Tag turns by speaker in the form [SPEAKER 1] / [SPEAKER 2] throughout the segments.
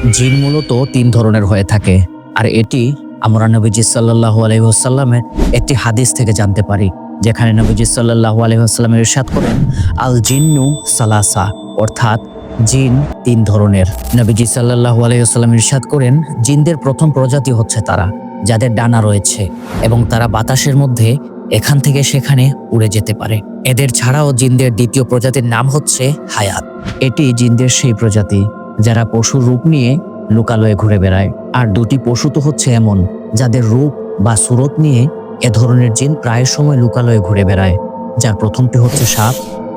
[SPEAKER 1] জিন মূলত তিন ধরনের হয়ে থাকে। আর এটি আমরা নবীজি সাল্লাহ আলহিহাসাল্লামের একটি হাদিস থেকে জানতে পারি, যেখানে নবীজি সাল্লাহ আলহিহাসাল্লামের ইরশাদ করেন, আল জিন্নু সালাসা, অর্থাৎ জিন তিন ধরনের। নবীজি সাল্লাহ আলহিহাস্লাম ইরশাদ করেন, জিনদের প্রথম প্রজাতি হচ্ছে তারা, যাদের ডানা রয়েছে এবং তারা বাতাসের মধ্যে এখান থেকে সেখানে উড়ে যেতে পারে। এদের ছাড়াও জিনদের দ্বিতীয় প্রজাতির নাম হচ্ছে হায়াত। এটি জিনদের সেই প্রজাতি যারা পশুর রূপ নিয়ে লোকালয়ে ঘুরে বেড়ায়। আর দুটি পশু তো হচ্ছে এমন, যাদের রূপ বা সুরত নিয়ে এ ধরনের জিন প্রায় সময় লোকালয়ে ঘুরে বেড়ায়। যার প্রথমটি হচ্ছে সাপ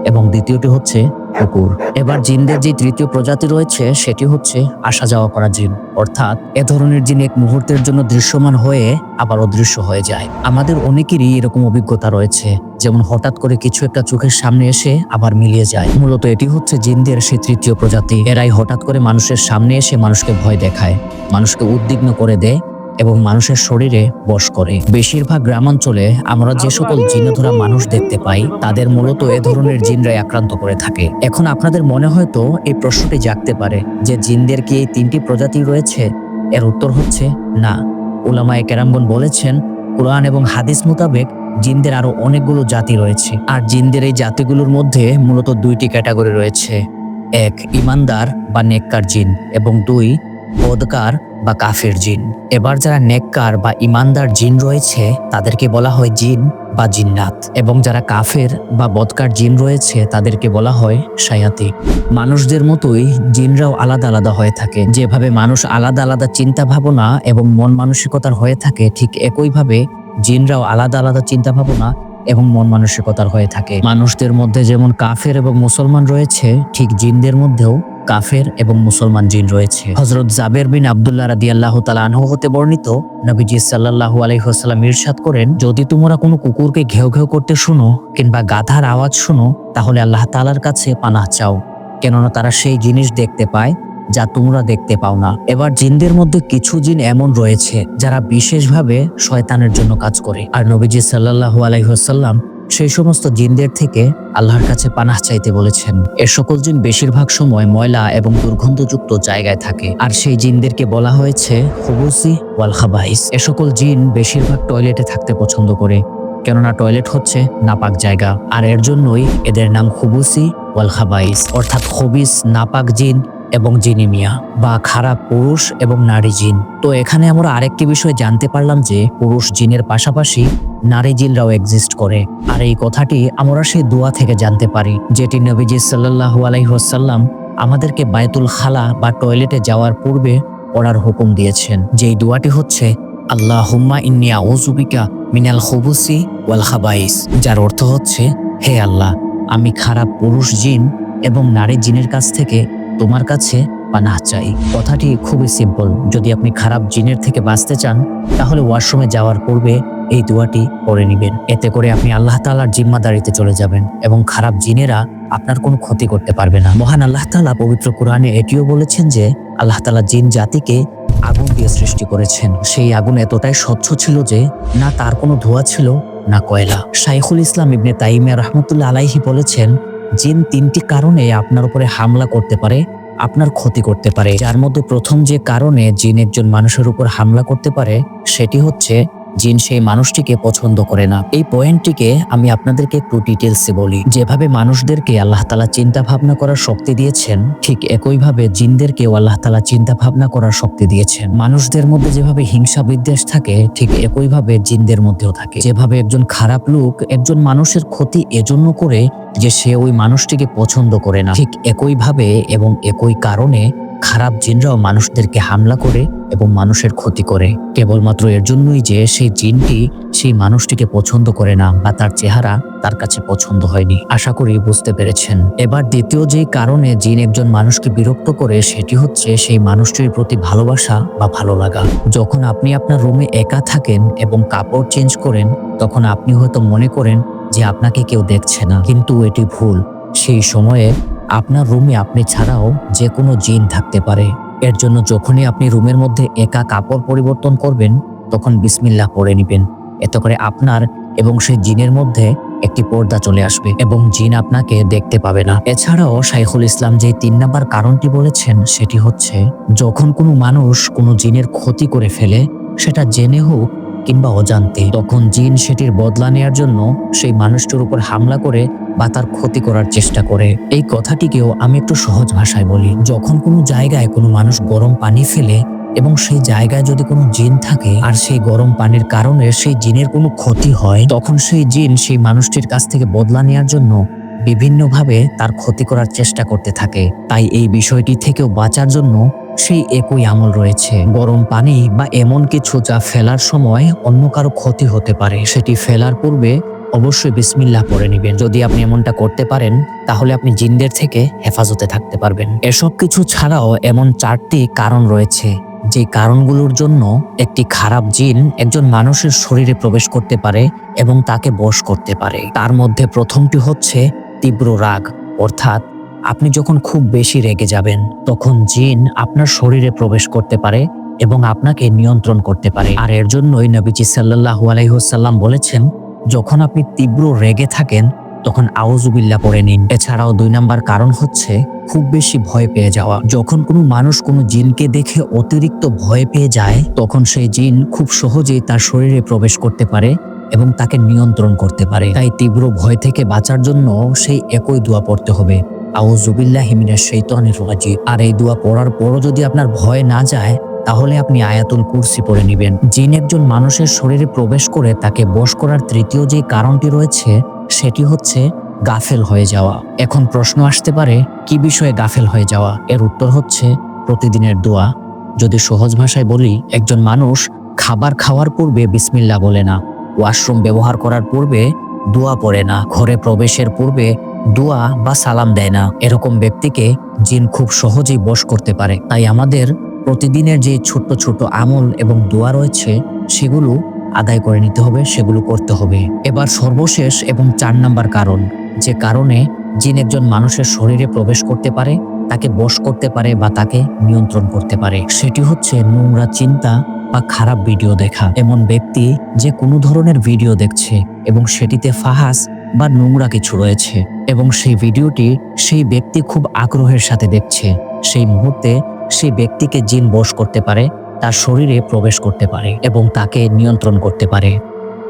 [SPEAKER 1] এবং দ্বিতীয়টি হচ্ছে কুকুর। এবার জিনদের যে তৃতীয় প্রজাতি রয়েছে, সেটি হচ্ছে আসা যাওয়া করা জিন। অর্থাৎ এ ধরনের জিন এক মুহূর্তের জন্য দৃশ্যমান হয়ে আবার অদৃশ্য হয়ে যায়। আমাদের অনেকেরই এরকম অভিজ্ঞতা রয়েছে, যেমন হঠাৎ করে কিছু একটা চোখের সামনে এসে আবার মিলিয়ে যায়। মূলত এটি হচ্ছে জিনদের সেই তৃতীয় প্রজাতি। এরাই হঠাৎ করে মানুষের সামনে এসে মানুষকে ভয় দেখায়, মানুষকে উদ্বিগ্ন করে দেয় এবং মানুষের শরীরে বশ করে। বেশিরভাগ গ্রামাঞ্চলে আমরা যে সকল জিনধরা মানুষ দেখতে পাই, তাদের মূলত এ ধরনের জিনরাই আক্রান্ত করে থাকে। এখন আপনাদের মনে হয়তো এই প্রশ্নটি জাগতে পারে যে জিনদের কি এই তিনটি প্রজাতি রয়েছে? এর উত্তর হচ্ছে না। উলামায়ে কেরামগন বলেছেন, কোরআন এবং হাদিস মোতাবেক জিনদের আরও অনেকগুলো জাতি রয়েছে। আর জিনদের এই জাতিগুলোর মধ্যে মূলত দুইটি ক্যাটাগরি রয়েছে। এক, ইমানদার বা নেককার জিন এবং দুই বদকার বা কাফের জিন। এবার যারা নেককার বা ইমানদার জিন রয়েছে, তাদেরকে বলা হয় জিন বা জিন্নাত। এবং যারা কাফের বা বদকার জিন রয়েছে, তাদেরকে বলা হয় সায়াতি মানুষদের মতোই জিনরাও আলাদা আলাদা হয়ে থাকে। যেভাবে মানুষ আলাদা আলাদা চিন্তা ভাবনা এবং মন মানসিকতার হয়ে থাকে, ঠিক একইভাবে জিনরাও আলাদা আলাদা চিন্তা ভাবনা এবং মন মানসিকতার হয়ে থাকে। মানুষদের মধ্যে যেমন কাফের এবং মুসলমান রয়েছে, ঠিক জিনদের মধ্যেও কাফের এবং মুসলমান জিন রয়েছে। হজরত জাবের বিন আবদুল্লাহ রাদি আল্লাহ আনহু হতে বর্ণিত নবীজি সাল্লাহু আলহিহাস্লাম ইরশাদ করেন, যদি তোমরা কোনো কুকুরকে ঘেউ ঘেউ করতে শুনো কিংবা গাধার আওয়াজ শুনো, তাহলে আল্লাহ তালার কাছে পানাহ চাও। কেননা তারা সেই জিনিস দেখতে পায় যা তোমরা দেখতে পাও না। এবার জিনদের মধ্যে কিছু জিন এমন রয়েছে, যারা বিশেষভাবে শয়তানের জন্য কাজ করে। আর নবীজি সাল্লাহু আলাইহাল্লাম সেই সমস্ত জিনদের থেকে আল্লাহর কাছে পানাহ চাইতে বলেছেন, এ সকল জিন বেশিরভাগ সময় ময়লা এবং দুর্গন্ধযুক্ত জায়গায় থাকে। আর সেই জিনদেরকে বলা হয়েছে হুবুসি ওয়ালখাবাইস এ সকল জিন বেশিরভাগ টয়লেটে থাকতে পছন্দ করে, কেননা টয়লেট হচ্ছে নাপাক জায়গা। আর এর জন্যই এদের নাম খুবুসি ওয়াল খাবাইস। অর্থাৎ খবিস নাপাক জিন এবং জিনিমিয়া বা খারাপ পুরুষ এবং নারী জিন। তো এখানে আমরা আরেকটি বিষয় জানতে পারলাম যে, পুরুষ জিনের পাশাপাশি নারী জিনরাও এক্সিস্ট করে। আর এই কথাটি আমরা সেই দোয়া থেকে জানতে পারি, যেটি নবীজি সাল্লাহু আলাইহাল্লাম আমাদেরকে বায়তুল খালা বা টয়লেটে যাওয়ার পূর্বে পড়ার হুকুম দিয়েছেন। যেই দোয়াটি হচ্ছে আল্লাহ হুম্মা ইন্নিয়া ওজুবিকা মিনাল খুবুসি ওয়াল খাবাইস যার অর্থ হচ্ছে, হে আল্লাহ, আমি খারাপ পুরুষ জিন এবং নারী জিনের কাছ থেকে তোমার কাছে পানাহ চাই। কথাটি খুবই সিম্পল যদি আপনি খারাপ জিনের থেকে বাঁচতে চান, তাহলে ওয়াশরুমে যাওয়ার পূর্বে এই দোয়াটি পড়ে নেবেন। এতে করে আপনি আল্লাহ তালার জিম্মাদারিতে চলে যাবেন এবং খারাপ জিনেরা আপনার কোনো ক্ষতি করতে পারবে না। মহান আল্লাহ তালা পবিত্র কোরআনে এটিও বলেছেন যে, আল্লাহ তালা জিন জাতিকে আগুন দিয়ে সৃষ্টি করেছেন। সেই আগুন এতটাই স্বচ্ছ ছিল যে, না তার কোনো ধোয়া ছিল, না কয়লা। শাইখুল ইসলাম ইবনে তাইমিয়া রহমতুল্লাহ আলাইহি বলেছেন জিন তিনটি কারণে আপনার উপরে হামলা করতে পারে, আপনার ক্ষতি করতে পারে। যার মধ্যে প্রথম যে কারণে জিন একজন মানুষের উপর হামলা করতে পারে, সেটি হচ্ছে জিন সেই মানুষটিকে পছন্দ করে না। এই পয়েন্টটিকে আমি আপনাদেরকে একটু ডিটেলসে বলি। যেভাবে মানুষদেরকে আল্লাহ তালা চিন্তা ভাবনা করার শক্তি দিয়েছেন, ঠিক একইভাবে জিনদেরকেও আল্লাহ তালা চিন্তা ভাবনা করার শক্তি দিয়েছেন। মানুষদের মধ্যে যেভাবে হিংসা বিদ্বেষ থাকে, ঠিক একইভাবে জিনদের মধ্যেও থাকে। যেভাবে একজন খারাপ লোক একজন মানুষের ক্ষতি এজন্য করে যে সে ওই মানুষটিকে পছন্দ করে না, ঠিক একইভাবে এবং একই কারণে খারাপ জিনরাও মানুষদেরকে হামলা করে এবং মানুষের ক্ষতি করে। কেবলমাত্র এর জন্যই যে সেই জিনটি সেই মানুষটিকে পছন্দ করে না বা তার চেহারা তার কাছে পছন্দ হয়নি। আশা করি বুঝতে পেরেছেন। এবার দ্বিতীয় যে কারণে জিন একজন মানুষকে বিরক্ত করে সেটি হচ্ছে সেই মানুষটির প্রতি ভালোবাসা বা ভালো লাগা যখন আপনি আপনার রুমে একা থাকেন এবং কাপড় চেঞ্জ করেন, তখন আপনি হয়তো মনে করেন যে আপনাকে কেউ দেখছে না। কিন্তু এটি ভুল। সেই সময়ে আপনার রুমে আপনি ছাড়াও যে কোনো জিন থাকতে পারে। এর জন্য যখনই আপনি রুমের মধ্যে একা কাপড় পরিবর্তন করবেন, তখন বিসমিল্লাহ পড়ে নেবেন। এত করে আপনার এবং সেই জিনের মধ্যে একটি পর্দা চলে আসবে এবং জিন আপনাকে দেখতে পাবে না। এছাড়াও শাইখুল ইসলাম যে তিন নাম্বার কারণটি বলেছেন, সেটি হচ্ছে, যখন কোনো মানুষ কোনো জিনের ক্ষতি করে ফেলে, সেটা জেনে হোক কিংবা অজান্তে। তখন জিন সেটির বদলা নেয়ার জন্য সেই মানুষটির উপর হামলা করে বা তার ক্ষতি করার চেষ্টা করে। এই কথাটিকেও আমি একটু সহজ ভাষায় বলি। যখন কোনো জায়গায় কোনো মানুষ গরম পানি ফেলে এবং সেই জায়গায় যদি কোনো জিন থাকে আর সেই গরম পানির কারণে সেই জিনের কোনো ক্ষতি হয়, তখন সেই জিন সেই মানুষটির কাছ থেকে বদলা নেওয়ার জন্য বিভিন্নভাবে তার ক্ষতি করার চেষ্টা করতে থাকে। তাই এই বিষয়টি থেকেও বাঁচার জন্য সেই একই আমল রয়েছে। গরম পানি বা এমন কিছু যা ফেলার সময় অন্য কারও ক্ষতি হতে পারে, সেটি ফেলার পূর্বে অবশ্যই বিসমিল্লাহ পড়ে নেবেন। যদি আপনি এমনটা করতে পারেন, তাহলে আপনি জিনদের থেকে হেফাজতে থাকতে পারবেন। এসব কিছু ছাড়াও এমন চারটি কারণ রয়েছে, যে কারণগুলোর জন্য একটি খারাপ জিন একজন মানুষের শরীরে প্রবেশ করতে পারে এবং তাকে বশ করতে পারে। তার মধ্যে প্রথমটি হচ্ছে তীব্র রাগ, অর্থাৎ আপনি যখন খুব বেশি রেগে যাবেন, তখন জিন আপনার শরীরে প্রবেশ করতে পারে এবং আপনাকে নিয়ন্ত্রণ করতে পারে। আর এর জন্যই নবীজি সাল্লাহু আলাইহসাল্লাম বলেছেন, যখন আপনি তীব্র রেগে থাকেন, তখন আউজুবিল্লা পড়ে নিন। এছাড়াও দুই নাম্বার কারণ হচ্ছে, খুব বেশি ভয় পেয়ে যাওয়া। যখন কোনো মানুষ কোনো জিনকে দেখে অতিরিক্ত ভয় পেয়ে যায়, তখন সেই জিন খুব সহজেই তার শরীরে প্রবেশ করতে পারে এবং তাকে নিয়ন্ত্রণ করতে পারে। তাই তীব্র ভয় থেকে বাঁচার জন্য সেই একই দোয়া পড়তে হবে। আউজুবিল্লাহ হিমিনের শৈতানির রাজিব আর এই দোয়া পড়ার পরও যদি আপনার ভয় না যায়, তাহলে আপনি আয়াতুল কুরসি পড়ে নেবেন। জিন একজন মানুষের শরীরে প্রবেশ করে তাকে বশ করার তৃতীয় যে কারণটি রয়েছে, সেটি হচ্ছে গাফেল হয়ে যাওয়া। এখন প্রশ্ন আসতে পারে, কি বিষয়ে গাফেল হয়ে যাওয়া? এর উত্তর হচ্ছে প্রতিদিনের দোয়া। যদি সহজ ভাষায় বলি, একজন মানুষ খাবার খাওয়ার পূর্বে বিসমিল্লা বলে না। ওয়াশরুম ব্যবহার করার পূর্বে দোয়া পড়ে না। ঘরে প্রবেশের পূর্বে দোয়া বা সালাম দেয় না। এরকম ব্যক্তিকে জিন খুব সহজেই বশ করতে পারে। তাই আমাদের প্রতিদিনের যে ছোট্ট ছোট্ট আমল এবং দোয়া রয়েছে, সেগুলো আদায় করে নিতে হবে, সেগুলো করতে হবে। এবার সর্বশেষ এবং চার নাম্বার কারণ, যে কারণে জিন একজন মানুষের শরীরে প্রবেশ করতে পারে, তাকে বশ করতে পারে বা তাকে নিয়ন্ত্রণ করতে পারে। সেটি হচ্ছে নোংরা চিন্তা বা খারাপ ভিডিও দেখা। এমন ব্যক্তি যে কোনো ধরনের ভিডিও দেখছে এবং সেটিতে ফাহাস বা নোংরা কিছু রয়েছে এবং সেই ভিডিওটি সেই ব্যক্তি খুব আগ্রহের সাথে দেখছে। সেই মুহূর্তে সেই ব্যক্তিকে জিন বশ করতে পারে, তার শরীরে প্রবেশ করতে পারে এবং তাকে নিয়ন্ত্রণ করতে পারে।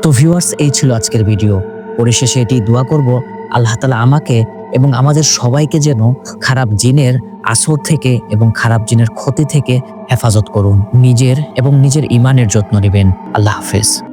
[SPEAKER 1] তো ভিউয়ার্স এই ছিল আজকের ভিডিও। পরিশেষে এটি দোয়া করব, আল্লাহ তালা আমাকে এবং আমাদের সবাইকে যেন খারাপ জিনের আসর থেকে এবং খারাপ জিনের ক্ষতি থেকে হেফাজত করুন। নিজের এবং নিজের ইমানের যত্ন নেবেন। আল্লাহ হাফেজ।